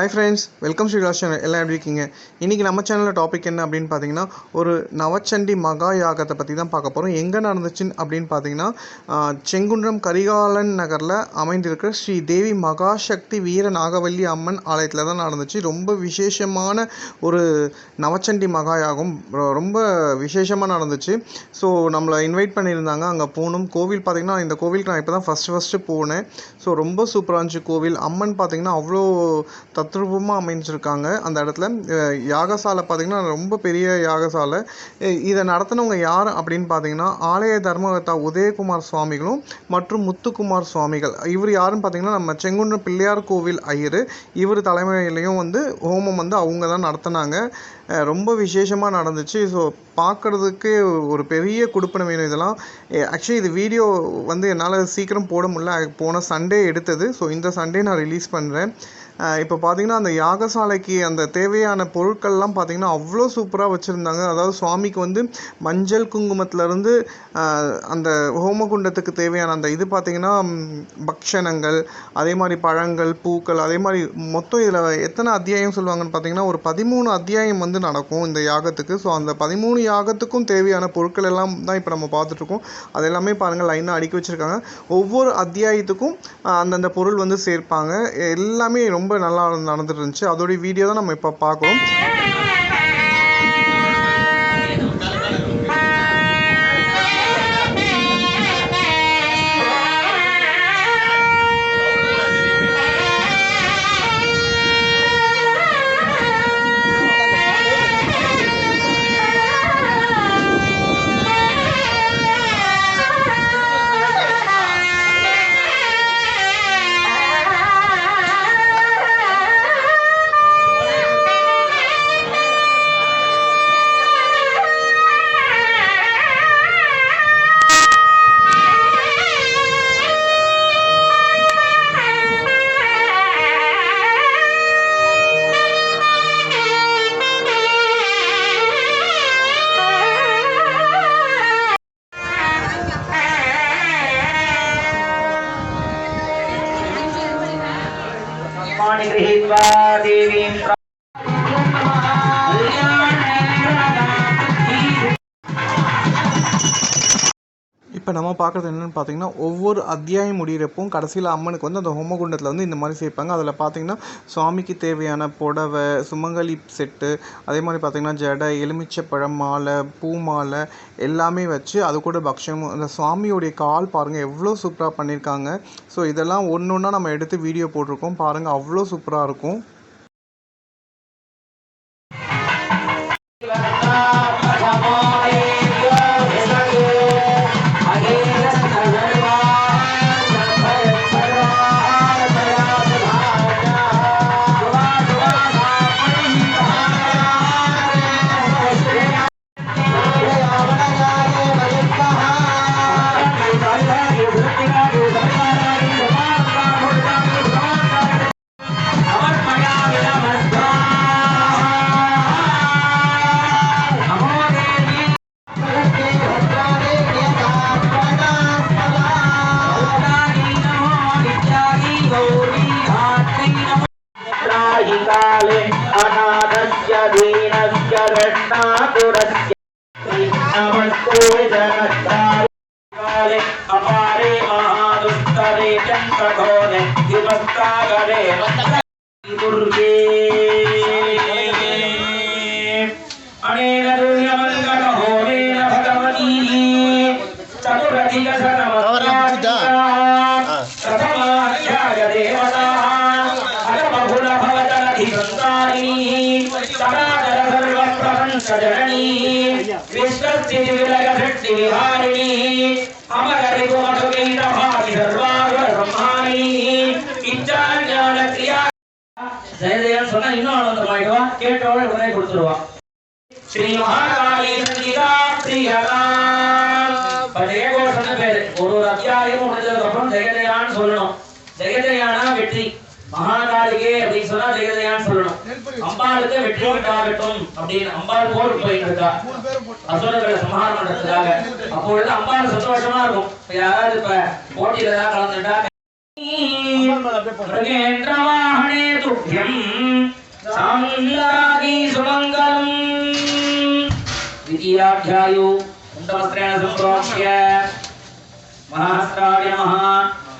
Hi friends welcome Sri channel எல்லாம் எப்படி இருக்கீங்க? இன்றைக்கி நம்ம சேனலில் டாபிக் என்ன அப்படின்னு பார்த்தீங்கன்னா ஒரு நவச்சண்டி மகா யாகத்தை பற்றி தான் பார்க்க போகிறோம் எங்கே நடந்துச்சுன்னு அப்படின்னு பார்த்தீங்கன்னா செங்குன்றம் கரிகாலன் நகரில் அமைந்திருக்கிற ஸ்ரீ தேவி மகாசக்தி வீர நாகவல்லி அம்மன் ஆலயத்தில் தான் நடந்துச்சு. ரொம்ப விசேஷமான ஒரு நவச்சண்டி மகா யாகம். ரொம்ப விசேஷமாக நடந்துச்சு. ஸோ நம்மளை இன்வைட் பண்ணியிருந்தாங்க. அங்கே போகணும். கோவில் பார்த்திங்கன்னா இந்த கோவிலுக்கு நான் இப்போ தான் ஃபஸ்ட்டு ஃபஸ்ட்டு போனேன். ஸோ ரொம்ப சூப்பராக இருந்துச்சு கோவில். அம்மன் பார்த்திங்கன்னா அவ்வளோ தத் தத்ரூபமாக அமைஞ்சிருக்காங்க அந்த இடத்துல. யாகசாலை பார்த்தீங்கன்னா ரொம்ப பெரிய யாகசாலை. இதை நடத்தினவங்க யார் அப்படின்னு பார்த்தீங்கன்னா ஆலய தர்மகர்த்தா உதயகுமார் சுவாமிகளும் மற்றும் முத்துக்குமார் சுவாமிகள். இவர் யாருன்னு பார்த்தீங்கன்னா நம்ம செங்குன்றம் பிள்ளையார் கோவில் ஐயர். இவர் தலைமையிலையும் வந்து ஹோமம் வந்து அவங்க தான் நடத்தினாங்க. ரொம்ப விசேஷமாக நடந்துச்சு. ஸோ பார்க்குறதுக்கு ஒரு பெரிய குடுப்பனை வேணும் இதெல்லாம். ஆக்சுவலி இது வீடியோ வந்து என்னால் சீக்கிரம் போட முடியல. போன சண்டே எடுத்தது. ஸோ இந்த சண்டே நான் ரிலீஸ் பண்ணுறேன் இப்போ பார்த்தீங்கன்னா அந்த யாகசாலைக்கு அந்த தேவையான பொருட்கள்லாம் பார்த்திங்கன்னா அவ்வளோ சூப்பராக வச்சுருந்தாங்க. அதாவது சுவாமிக்கு வந்து மஞ்சள் குங்குமத்துலேருந்து அந்த ஹோமகுண்டத்துக்கு தேவையான அந்த இது பார்த்தீங்கன்னா பக்ஷணங்கள் அதே மாதிரி பழங்கள் பூக்கள் அதே மாதிரி மொத்தம் இதில் எத்தனை அத்தியாயம் சொல்லுவாங்கன்னு பார்த்தீங்கன்னா ஒரு பதிமூணு அத்தியாயம் வந்து நடக்கும் இந்த யாகத்துக்கு. ஸோ அந்த பதிமூணு யாகத்துக்கும் தேவையான பொருட்கள் எல்லாம் தான் இப்போ நம்ம பார்த்துட்ருக்கோம் அது எல்லாமே பாருங்கள் லைனாக அடுக்கி வச்சுருக்காங்க. ஒவ்வொரு அத்தியாயத்துக்கும் அந்தந்த பொருள் வந்து சேர்ப்பாங்க. எல்லாமே ரொம்ப ரொம்ப நல்லா நடந்துட்டு இருந்துச்சு. அதோடைய வீடியோ தான் நம்ம இப்போ பார்க்குறோம் இப்போ நம்ம பார்க்குறது என்னென்னு பார்த்தீங்கன்னா ஒவ்வொரு அத்தியாயம் முடிகிறப்பவும் கடைசியில் அம்மனுக்கு வந்து அந்த ஹோமகுண்டத்தில் வந்து இந்த மாதிரி சேர்ப்பாங்க. அதில் பார்த்தீங்கன்னா சுவாமிக்கு தேவையான புடவை சுமங்கலி செட்டு அதே மாதிரி பார்த்தீங்கன்னா ஜடை எலுமிச்சப்பழம் மாலை பூ மாலை எல்லாமே வச்சு அது கூட பக்ஷமும் அந்த சுவாமியோடைய கால் பாருங்கள் எவ்வளோ சூப்பராக பண்ணியிருக்காங்க ஸோ இதெல்லாம் ஒன்று ஒன்றா நம்ம எடுத்து வீடியோ போட்டிருக்கோம். பாருங்கள் அவ்வளோ சூப்பராக இருக்கும். दुर्गे अनेन दुर्गमङ्गलहोरेण भगवती चतुरधिकशतमत्याधिका प्रथमाध्यायदेवताः परमगुणभवतरधिसन्तारिणीः समादरसर्वप्रहंसजननीः विश्वस्थितिविल இன்னும் ஆனந்தமாயிடுவா கேட்டவன உடனே கொடுத்துருவா ஸ்ரீ மகாகாளி சங்கீதா ஸ்ரீஹரா பதினேகோஷன் பேரு. ஒரு ஒரு அத்தியாயம் முடிஞ்சதுக்கு அப்புறம் ஜெயஜயான்னு சொல்லணும். ஜெயஜயானா வெற்றி. மகாகாளிகே அப்படின்னு சொன்னா ஜெயஜயான்னு சொல்லணும். அம்பாளுக்கு வெற்றி உண்டாகட்டும் அப்படின்னு அம்பாள் போர் போயிட்டு இருக்கா. அசுரர்களை சமகாரம் பண்றதுக்காக அப்பொழுது அம்பாள் சந்தோஷமா இருக்கும். யாராவது இப்ப போட்டியில ஏதாவது கலந்துட்டா மகேந்திரவாகனே துப்பியம் साङ्गादि सुमङ्गलम् द्वितीयाध्यायो कुण्डवस्त्रेण सम्प्रोक्ष्य। महास्त्राय नमः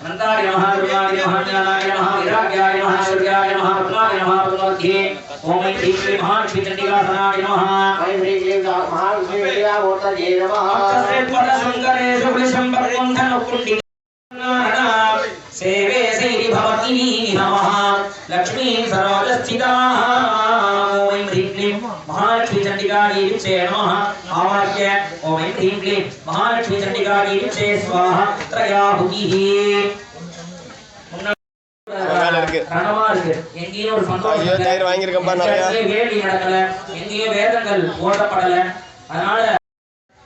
अनन्ताय नमः, दुर्गाय नमः, ज्ञानाय नमः, विराग्याय नमः, सूर्याय नमः पद्माय नमः पद्ममध्ये ॐ ऐं ह्रीं क्लीं महालक्ष्मीचण्डिकासनाय नमः। शङ्करेषु वृषम्बरबन्धनकुण्डि सेवे सैरि भवती नमः। लक्ष्मीं सरोजस्थिताः महालक्ष्मीचण्डिकादेवीचे नमः आवाह्य ॐ ऐं ह्रीं क्लीं महालक्ष्मीचण्डिकादेवीचे स्वाहा त्रयाहुतिः வேலை இருக்கு. ரணமா இருக்கு எங்கேயும் ஒரு சந்தோஷம் ஐயோ, இல்ல. தயிர் வாங்கியிருக்கப்பா நிறைய. எங்கேயும் வேள்வி நடக்கல எங்கேயும் வேதங்கள் ஓதப்படல அதனால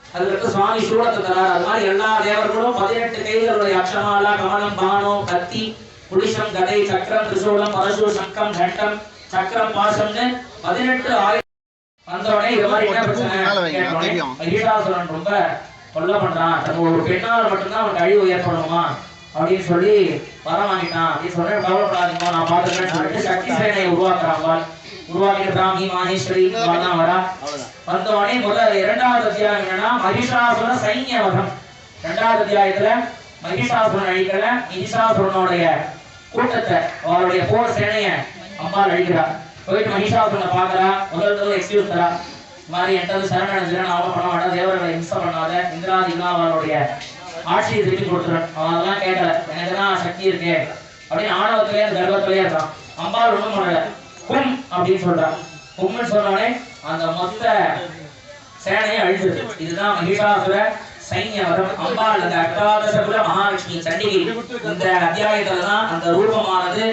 அதுக்கு சுவாமி சூழத்தை தரார் அது மாதிரி எல்லா தேவர்களும் பதினெட்டு கைகளுடைய அக்ஷமாலா கமலம் பானம் கத்தி குடிசம் கதை சக்கரம் திரிசூலம் பரசு சங்கம் கண்டம் சக்கரம் பாசம்னு பதினெட்டு ஆயிரம் வந்தவனே இது மாதிரி என்ன பிரச்சனை ரொம்ப கொல்ல பண்றான். தன் ஒரு பெண்ணால் மட்டும்தான் அவனுக்கு அழிவு ஏற்படுமா? அப்படின்னு சொல்லி வரம் வாங்கிட்டான். அப்படின்னு சொல்லி கவலைப்படாதீங்க நான் பாத்துக்கிறேன்னு சொல்லிட்டு சக்தி சேனையை உருவாக்குறாங்க உருவாக்கிட்டு பிராமி மாகேஸ்வரி தான் வரா முதல் இரண்டாவது அத்தியாயம் என்னன்னா மகிஷாசுர சைன்ய வதம் இரண்டாவது அத்தியாயத்துல மகிஷாசுரன் அழிக்கல மகிஷாசுரனுடைய கூட்டத்தை அவருடைய போர் சேனைய அம்பாள் அழிக்கிறா போயிட்டு மகிஷாசுரனை பாக்குறா முதல் தடவை எக்ஸ்கியூஸ் தரா. மாதிரி என்கிட்ட வந்து நான் அவன் பண்ண மாட்டேன். தேவர்களை இம்சை பண்ணாத. இந்திராதினா அவருடைய ஆட்சியை திருப்பி கொடுத்துரும் அவன் அதெல்லாம் கேட்கல. எனக்கு தான் சக்தி இருக்கு? அப்படின்னு ஆணவத்திலேயே அந்த இருக்கான். அம்பாள் ஒண்ணும் பண்ணல. கும் அப்படின்னு சொல்றான் கும்னு சொன்னோடனே அந்த மொத்த சேனையை அழிஞ்சது இதுதான் மகிஷாசுர சைன்ய வரம். அம்பாள் அந்த அஷ்டாதசபுர மகாலட்சுமி சண்டிகை. இந்த அத்தியாயத்துல தான் அந்த ரூபமானது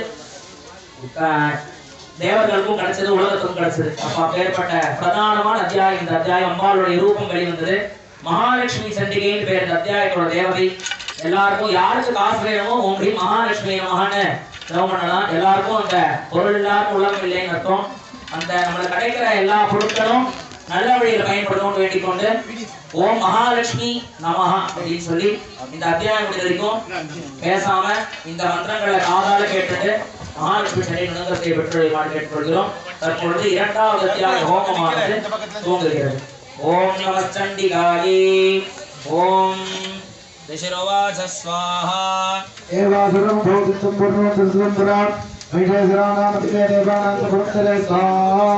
தேவர்களுக்கும் கிடைச்சது உலகத்துக்கும் கிடைச்சது. அப்ப அப்பேற்பட்ட பிரதானமான அத்தியாயம் இந்த அத்தியாயம் அம்பாளுடைய ரூபம் வெளிவந்தது. மகாலட்சுமி சண்டிகைன்னு பேர் இந்த அத்தியாயத்தோட தேவதை. எல்லாருக்கும் யாருக்கு காசு வேணுமோ உங்க மகாலட்சுமி மகான்னு ஜெபம் பண்ணலாம். எல்லாருக்கும் அந்த பொருள் இல்லாத உலகம் இல்லைன்னு அர்த்தம். அந்த நம்மளுக்கு கிடைக்கிற எல்லா பொருட்களும் நல்ல வழியில் பயன்படுத்தும் வேண்டிக் கொண்டு ஓம் மகாலட்சுமி நமஹா அப்படின்னு சொல்லி இந்த அத்தியாயம் முடிஞ்ச வரைக்கும் பேசாம இந்த மந்திரங்களை காதால கேட்டுட்டு மகாலட்சுமி சரி நுணங்கத்தை பெற்று கேட்டுக்கொள்கிறோம் தற்பொழுது இரண்டாவது அத்தியாய ஹோமமானது துவங்குகிறது ஓம் நம சண்டிகாயே ஓம் திசிரோவாச ஸ்வாஹா एवासुरं भोगितं पूर्णं सुन्दरां वैशेषराणामतिके देवानां भक्तरे स्वाहा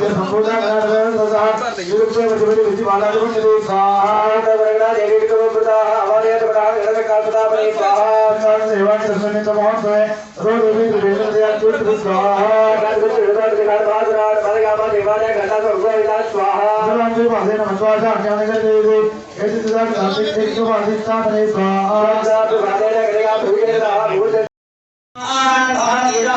च संपूर्णगणार्थं सदात् निरुक्ते मध्यपदे विधिमालागमं यदि स्वाहादवरणा देवीकवप्रदाः अवलयतप्रदाः गणकाल्पदापने स्वाहां सेवां तस्मिन् तमोहत्वे रोदविं विवेशनतया चुत् स्वाहा राजगुरुवादराट पदगामा देवालय घटा सर्वविदा स्वाहा सर्वांगे पादे नमस्कार अज्ञानगत देवी यदि तदा आदित्य को आदित्य पने स्वाहा राजगुरुवादराट पदगामा देवालय घटा सर्वविदा स्वाहा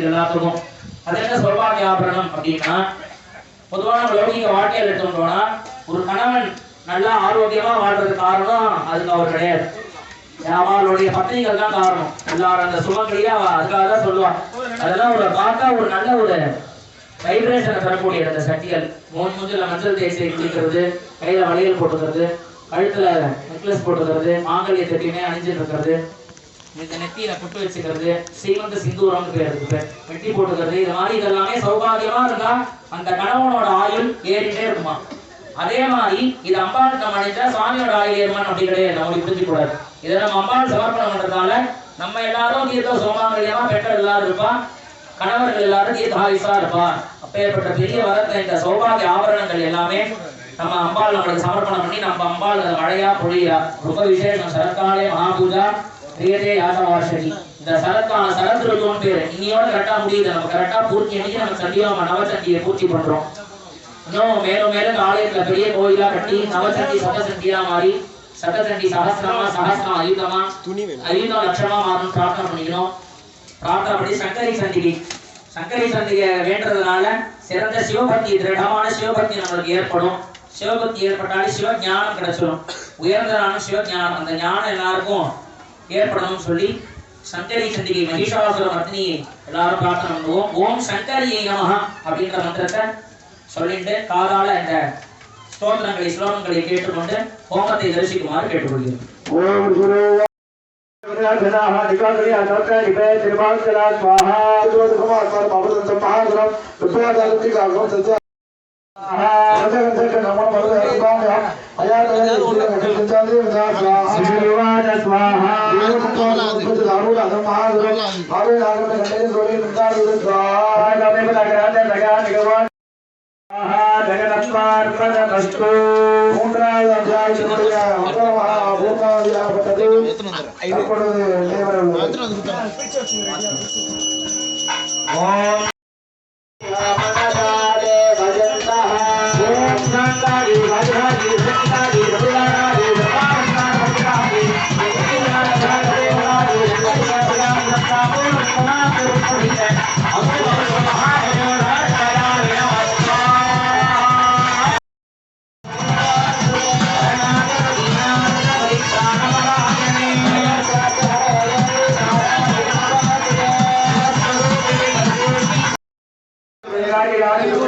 பேர் எல்லாத்துக்கும் அது என்ன சௌபாகிய ஆபரணம் அப்படின்னா பொதுவான லௌகிக வாழ்க்கையில் எடுத்துட்டோம்னா ஒரு கணவன் நல்லா ஆரோக்கியமா வாழ்றதுக்கு காரணம் அதுக்கு அவர் கிடையாது. அவளுடைய பத்திரிகள் தான் காரணம். எல்லாரும் அந்த சுமங்கலியா அவ அதுக்காக தான் சொல்லுவான் அதெல்லாம் ஒரு பார்த்தா ஒரு நல்ல ஒரு வைப்ரேஷனை தரக்கூடிய அந்த சட்டிகள். மூணு மூஞ்சில மஞ்சள் தேய்ச்சி குளிக்கிறது கையில வளையல் போட்டுக்கிறது கழுத்துல நெக்லஸ் போட்டுக்கிறது மாங்கல்ய தட்டினே அணிஞ்சிட்டு இருக்கிறது. இந்த நெத்தியில புட்டு வச்சுக்கிறது ஸ்ரீமந்த சிந்தூரம் பேர் இருக்கு. வெட்டி போட்டுக்கிறது இது மாதிரி இதெல்லாமே சௌபாகியமா இருந்தா அந்த கணவனோட ஆயுள் ஏறிட்டே இருக்குமா? அதே மாதிரி இது அம்பாள் அடைஞ்சா சுவாமியோட ஆயுள் ஏறுமான்னு அப்படி கிடையாது. நம்மளுக்கு புரிஞ்சு கூடாது. இதை நம்ம அம்பாள் சமர்ப்பணம் பண்றதால நம்ம எல்லாரும் தீர்த்த சோமாங்கல்யமா பெற்ற எல்லாரும் இருப்பா. கணவர்கள் எல்லாரும் தீர்காயுசா இருப்பா. அப்பேற்பட்ட பெரிய வரத்தை இந்த சௌபாகிய ஆபரணங்கள் எல்லாமே நம்ம அம்பாள் நம்மளுக்கு சமர்ப்பணம் பண்ணி நம்ம அம்பாள் மழையா பொழியா ரொம்ப விசேஷம் சரக்காலே மகாபூஜா பிரியதே யாசவாசகி இந்த சரக்கான சரத் ருத்துவம் பேரு. இன்னையோட கரெக்டா முடியுது. நம்ம கரெக்டா பூர்த்தி அன்னைக்கு நம்ம சண்டியா நவசண்டியை பூர்த்தி பண்றோம். இன்னும் மேலும் மேலும் ஆலயத்துல பெரிய கோயிலா கட்டி நவசண்டி சதசண்டியா மாறி சதசண்டி சகசிரமா சகசிரம் அயுதமா அயுதம் லட்சமா மாறணும் பிரார்த்தனை பண்ணிக்கணும். பிரார்த்தனை பண்ணி சங்கரி சண்டிகை சங்கரி சண்டிகை வேண்டதுனால சிறந்த சிவபக்தி திருடமான சிவபக்தி நம்மளுக்கு ஏற்படும். சிவபக்தி ஏற்பட்டாலே சிவ ஞானம் கிடைச்சிடும் உயர்ந்ததான சிவ ஞானம் அந்த ஞானம் எல்லாருக்கும் ஏற்படணும்னு சொல்லி சங்கரி சண்டிகை மகிஷாசுர மர்த்தினியை எல்லாரும் பிரார்த்தனை பண்ணுவோம். ஓம் சங்கரியை நமஹ அப்படின்ற மந்திரத்தை சொல்லிட்டு காதால இந்த ஸ்தோத்திரங்களை ஸ்லோகங்களை கேட்டுக்கொண்டு ஹோமத்தை தரிசிக்குமாறு கேட்டுக்கொள்கிறேன் ஓம் குரு ஜனாஹ நிகாகரி அனோத்ர நிபே திருமாங்கலா ஸ்வாஹா ஜோதி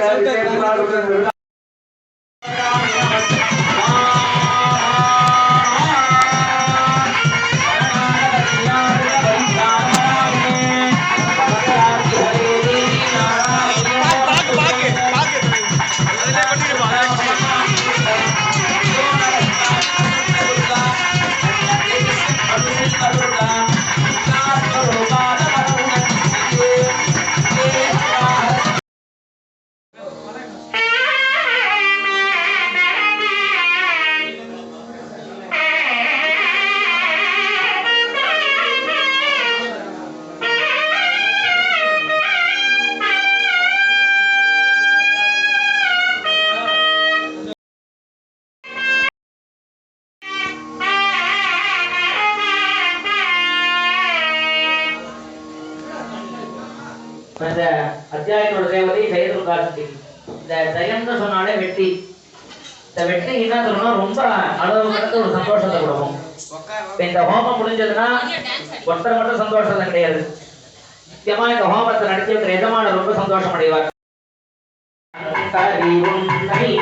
குமார் பரம் இந்த அத்தியாயத்தோட தேவதை ஜெயதுர்காசி இந்த ஜெயம்னு சொன்னாலே வெற்றி இந்த வெற்றி என்ன சொல்லணும் ரொம்ப அளவு கடந்த ஒரு சந்தோஷத்தை கொடுக்கும். இப்ப இந்த ஹோமம் முடிஞ்சதுன்னா ஒருத்தர் மட்டும் சந்தோஷத்தை கிடையாது. முக்கியமா இந்த ஹோமத்தை நடத்தி வைக்கிற எஜமான ரொம்ப சந்தோஷம் அடைவார் ஹரி